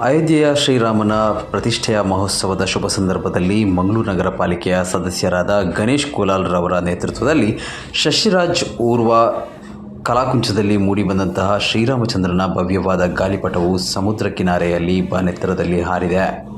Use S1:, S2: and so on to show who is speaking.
S1: ಅಯೋಧ್ಯೆಯ ಶ್ರೀರಾಮನ ಪ್ರತಿಷ್ಠೆಯ ಮಹೋತ್ಸವದ ಶುಭ ಸಂದರ್ಭದಲ್ಲಿ ಮಂಗಳೂರು ನಗರ ಪಾಲಿಕೆಯ ಸದಸ್ಯರಾದ ಗಣೇಶ್ ಕೋಲಾಲ್ ರವರ ನೇತೃತ್ವದಲ್ಲಿ ಶಶಿರಾಜ್ ಊರ್ವ ಕಲಾಕುಂಚದಲ್ಲಿ ಮೂಡಿಬಂದಂತಹ ಶ್ರೀರಾಮಚಂದ್ರನ ಭವ್ಯವಾದ ಗಾಲಿಪಟವು ಸಮುದ್ರ ಕಿನಾರೆಯಲ್ಲಿ ಬಾನೆತ್ತರದಲ್ಲಿ ಹಾರಿದೆ.